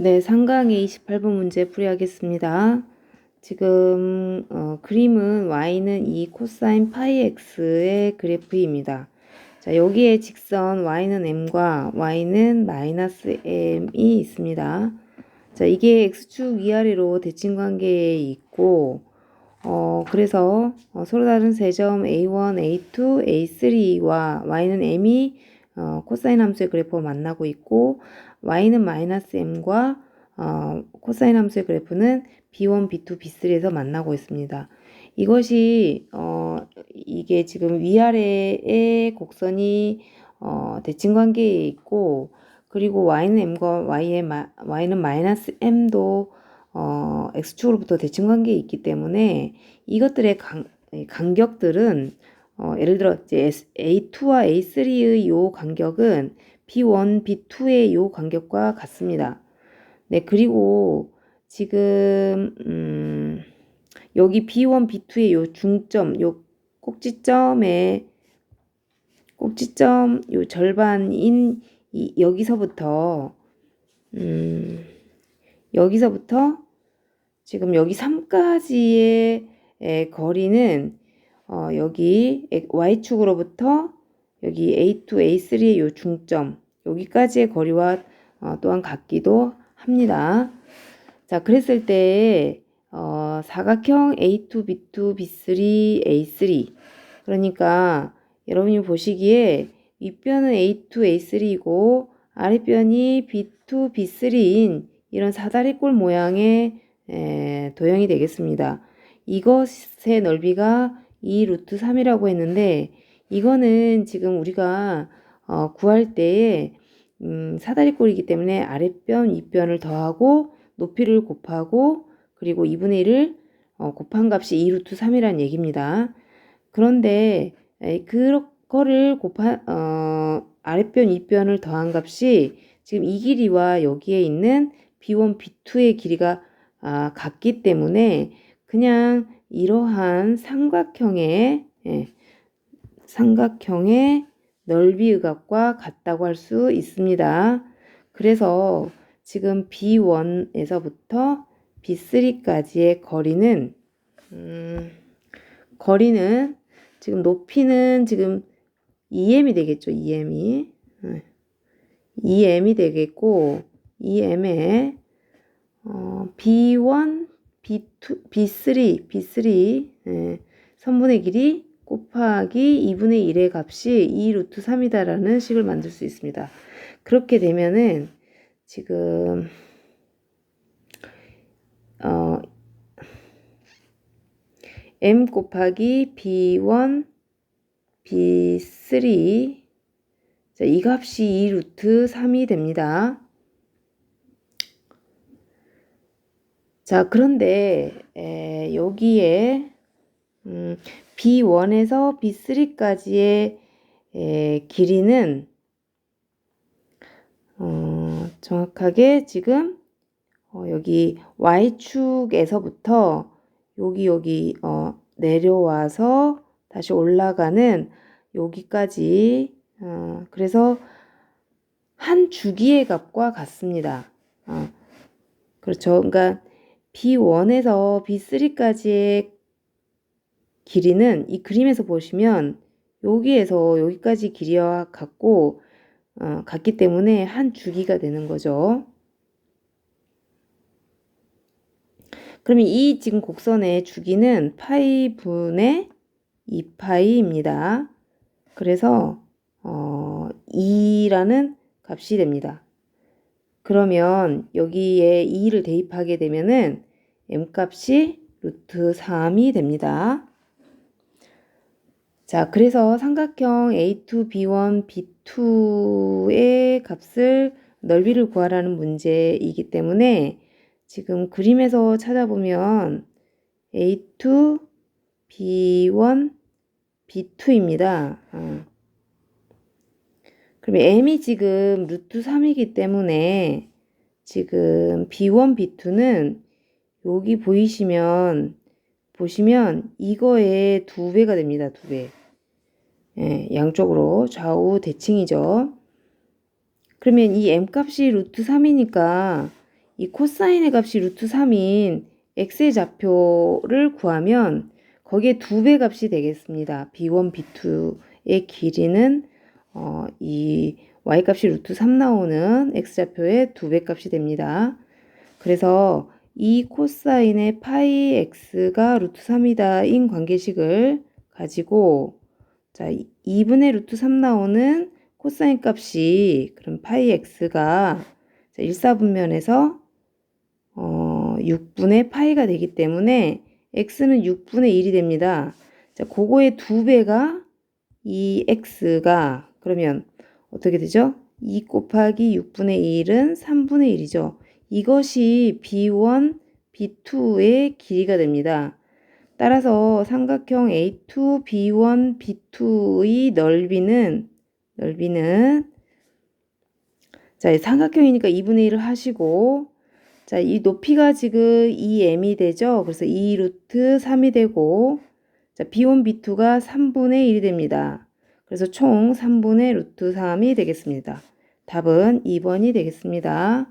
네, 상강의 28번 문제 풀이하겠습니다. 지금 어, 그림은 y는 2 코사인 파이 x의 그래프입니다. 자, 여기에 직선 y는 m과 y는 마이너스 m이 있습니다. 자, 이게 x축 위아래로 대칭 관계에 있고 어, 그래서 어, 서로 다른 세 점 a1, a2, a3와 y는 m이 어, 코사인 함수의 그래프가 만나고 있고 y는 마이너스 m과 어, 코사인 함수의 그래프는 b1, b2, b3에서 만나고 있습니다. 이것이 어, 이게 지금 위아래의 곡선이 어, 대칭 관계에 있고 그리고 y는 m과 y의 마, y는 마이너스 m도 어, x축으로부터 대칭 관계에 있기 때문에 이것들의 간, 간격들은 어, 예를 들어 이제 A2와 A3의 요 간격은 B1, B2의 요 간격과 같습니다. 네, 그리고 지금 음, 여기 B1, B2의 요 중점, 요 꼭지점의 꼭지점 요 절반인 이, 여기서부터 음, 여기서부터 지금 여기 3까지의 거리는 어, 여기 y축으로부터 여기 a2, a3의 요 중점 여기까지의 거리와 어, 또한 같기도 합니다. 자, 그랬을 때 어, 사각형 a2, b2, b3, a3 그러니까 여러분이 보시기에 윗변은 a2, a3이고 아랫변이 b2, b3인 이런 사다리꼴 모양의 에, 도형이 되겠습니다. 이것의 넓이가 2 루트 3이라고 했는데 이거는 지금 우리가 어, 구할 때에 음, 사다리꼴이기 때문에 아랫변, 윗변을 더하고 높이를 곱하고 그리고 2분의 1을 어, 곱한 값이 2 루트 3이라는 얘기입니다. 그런데 에, 그거를 곱한 어, 아랫변, 윗변을 더한 값이 지금 이 길이와 여기에 있는 B1, B2의 길이가 아, 같기 때문에 그냥 이러한 삼각형의 예, 삼각형의 넓이의 값과 같다고 할 수 있습니다. 그래서 지금 B1에서부터 B3까지의 거리는 음, 거리는 지금 높이는 지금 2m이 되겠죠. 2m이 2m이 되겠고 2m에 어, B1, B2, B3, B3 예, 선분의 길이 곱하기 2분의 1의 값이 2 루트 3이다라는 식을 만들 수 있습니다. 그렇게 되면은 지금 어, m 곱하기 b1, b3 자, 이 값이 2 루트 3이 됩니다. 자, 그런데 에, 여기에 음, B1에서 B3까지의 에, 길이는 어, 정확하게 지금 어, 여기 Y축에서부터 여기 여기 어, 내려와서 다시 올라가는 여기까지 어, 그래서 한 주기의 값과 같습니다. 어, 그렇죠. 그러니까 B1에서 B3까지의 길이는 이 그림에서 보시면 여기에서 여기까지 길이와 같고 어, 같기 때문에 한 주기가 되는 거죠. 그러면 이 지금 곡선의 주기는 파이 분의 2파이입니다. 그래서 어, 2라는 값이 됩니다. 그러면 여기에 2를 대입하게 되면은 m값이 루트 3이 됩니다. 자, 그래서 삼각형 A2, B1, B2의 값을 넓이를 구하라는 문제이기 때문에 지금 그림에서 찾아보면 A2, B1, B2입니다. 어. 그러면 m이 지금 루트 3이기 때문에 지금 B1, B2는 여기 보이시면 보시면 이거의 두 배가 됩니다. 두 배. 예, 양쪽으로 좌우 대칭이죠. 그러면 이 m 값이 루트 3이니까 이 코사인의 값이 루트 3인 x의 좌표를 구하면 거기에 두 배 값이 되겠습니다. b1, b2의 길이는 어, 이 y 값이 루트 3 나오는 x 좌표의 두 배 값이 됩니다. 그래서 이 코사인의 파이 x가 루트 3이다 인 관계식을 가지고 자 2분의 루트 3 나오는 코사인 값이 그럼 파이 x가 1사분면에서 어, 6분의 파이가 되기 때문에 x는 6분의 1이 됩니다. 자, 그거의 두 배가 이 x가 그러면 어떻게 되죠? 2 곱하기 6분의 1은 3분의 1이죠. 이것이 b1, b2의 길이가 됩니다. 따라서 삼각형 A2, B1, B2의 넓이는 넓이는 자, 삼각형이니까 2분의 1을 하시고 자, 이 높이가 지금 2m이 되죠. 그래서 2 루트 3이 되고 자, B1, B2가 3분의 1이 됩니다. 그래서 총 3분의 루트 3이 되겠습니다. 답은 2번이 되겠습니다.